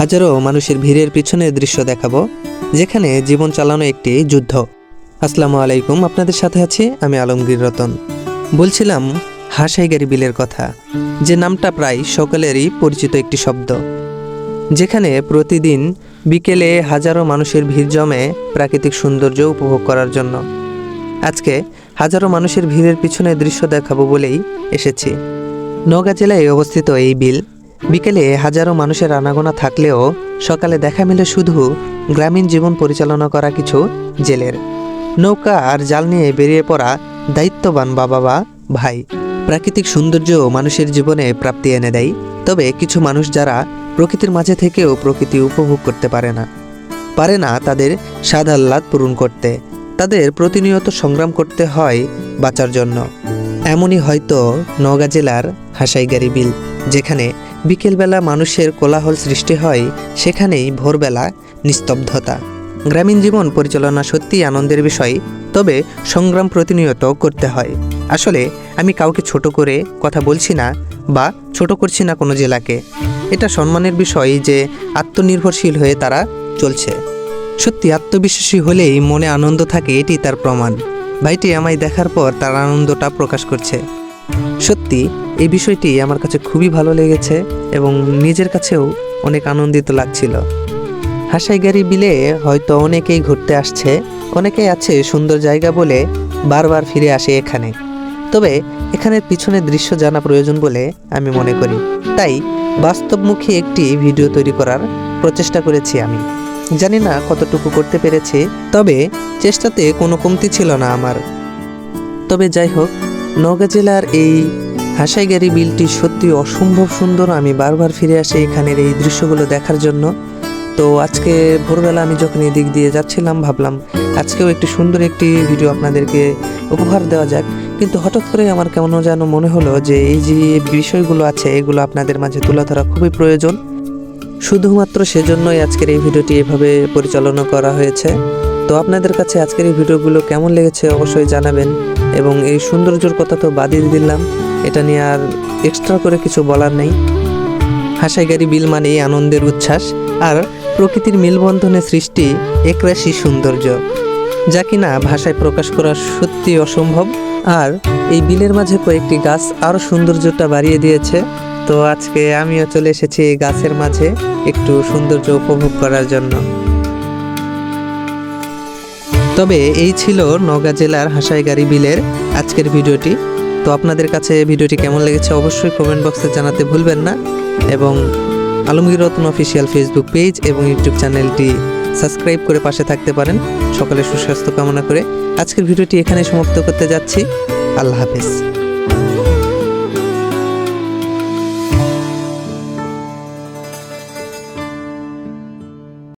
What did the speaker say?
হাজারো মানুষের ভিড়ের পিছনে দৃশ্য দেখাবো, যেখানে জীবন চালানো একটি যুদ্ধ। আসসালামু আলাইকুম, আপনাদের সাথে আছি আমি আলমগীর রতন। বলছিলাম, হাসাইগারি বিলের কথা, যে নামটা প্রায় সকলেরই পরিচিত একটি শব্দ। যেখানে প্রতিদিন বিকেলে হাজারো মানুষের ভিড় জমে প্রাকৃতিক সৌন্দর্য উপভোগ করার জন্য। আজকে হাজারো মানুষের ভিড়ের পিছনে দৃশ্য দেখাবো বলেই এসেছি। নওগাঁ জেলায় অবস্থিত এই বিল বিকেলে হাজারো মানুষের আনাগোনা থাকলেও সকালে দেখা মিলে শুধু গ্রামীণ জীবন পরিচালনা করা কিছু জেলের। নৌকা আর জাল নিয়ে বেরিয়ে পড়া দায়িত্ববান বাবা বা ভাই। প্রাকৃতিক সৌন্দর্য মানুষের জীবনে প্রাপ্তি এনে দেয়। তবে কিছু মানুষ যারা প্রকৃতির মাঝে থেকেও প্রকৃতি উপভোগ করতে পারে না পারে না তাদের স্বাদ আহ্লাদ পূরণ করতে। তাদের প্রতিনিয়ত সংগ্রাম করতে হয় বাঁচার জন্য। এমনই হয়তো নওগাঁ জেলার হাসাইগাড়ি বিল, যেখানে বিকেলবেলা মানুষের কোলাহল সৃষ্টি হয়, সেখানেই ভোরবেলা নিস্তব্ধতা। গ্রামীণ জীবন পরিচালনা সত্যিই আনন্দের বিষয়, তবে সংগ্রাম প্রতিনিয়ত করতে হয়। আসলে আমি কাউকে ছোট করে কথা বলছি না বা ছোট করছি না কোনো জেলাকে। এটা সম্মানের বিষয় যে আত্মনির্ভরশীল হয়ে তারা চলছে। সত্যি আত্মবিশ্বাসী হলেই মনে আনন্দ থাকে, এটি তার প্রমাণ। ভাইটি আমায় দেখার পর তার আনন্দটা প্রকাশ করছে। সত্যি, এই বিষয়টি আমার কাছে খুবই ভালো লেগেছে এবং নিজের কাছেও অনেক আনন্দিত লাগছিল। হাসাইগাড়ি বিলে হয়তো অনেকেই ঘুরতে আসছে, অনেকেই আছে সুন্দর জায়গা বলে বারবার ফিরে আসে এখানে। তবে এখানের পিছনের দৃশ্য জানা প্রয়োজন বলে আমি মনে করি। তাই বাস্তবমুখী একটি ভিডিও তৈরি করার প্রচেষ্টা করেছি আমি। জানি না কতটুকু করতে পেরেছি, তবে চেষ্টাতে কোনো কমতি ছিল না আমার। তবে যাই হোক নওগাঁ জেলার এই হাসাইগাড়ি বিলটি সত্যি অসম্ভব সুন্দর। আমি বারবার ফিরে আসি এখানের এই দৃশ্যগুলো দেখার জন্য। তো আজকে ভোরবেলা আমি যখন এই দিক দিয়ে যাচ্ছিলাম, ভাবলাম আজকেও একটি সুন্দর একটি ভিডিও আপনাদেরকে উপহার দেওয়া যাক। কিন্তু হঠাৎ করে আমার কেমন যেন মনে হলো যে এই যে বিষয়গুলো আছে, এগুলো আপনাদের মাঝে তুলে ধরা খুবই প্রয়োজন। শুধুমাত্র সেজন্যই আজকের এই ভিডিওটি এভাবে পরিচালনা করা হয়েছে। তো আপনাদের কাছে আজকের এই ভিডিওগুলো কেমন লেগেছে অবশ্যই জানাবেন। এবং এই সৌন্দর্যর কথা তো বাদিয়ে দিলাম। এটা নিয়ে আর এক্সট্রা করে কিছু বলার নেই। হাসাইগাড়ি বিল মানেই আনন্দের উচ্ছ্বাস আর প্রকৃতির মেলবন্ধনে সৃষ্টি একরাশি সৌন্দর্য, যা কিনা ভাষায় প্রকাশ করা সত্যি অসম্ভব। আর এই বিলের মাঝে কয়েকটি গাছ আরও সৌন্দর্যটা বাড়িয়ে দিয়েছে। তো আজকে আমিও চলে এসেছি এই গাছের মাঝে একটু সৌন্দর্য উপভোগ করার জন্য। তবে এই ছিল নওগাঁ জেলার হাসাইগাড়ি বিলের আজকের ভিডিওটি। তো আপনাদের কাছে ভিডিওটি কেমন লেগেছে অবশ্যই কমেন্ট বক্সে জানাতে ভুলবেন না। এবং Alamgir Ratna official Facebook page এবং ইউটিউব চ্যানেলটি সাবস্ক্রাইব করে পাশে থাকতে পারেন। সকালে সুস্বাস্থ্য কামনা করে আজকের ভিডিওটি এখানে সমাপ্ত করতে যাচ্ছি। আল্লাহ হাফেজ।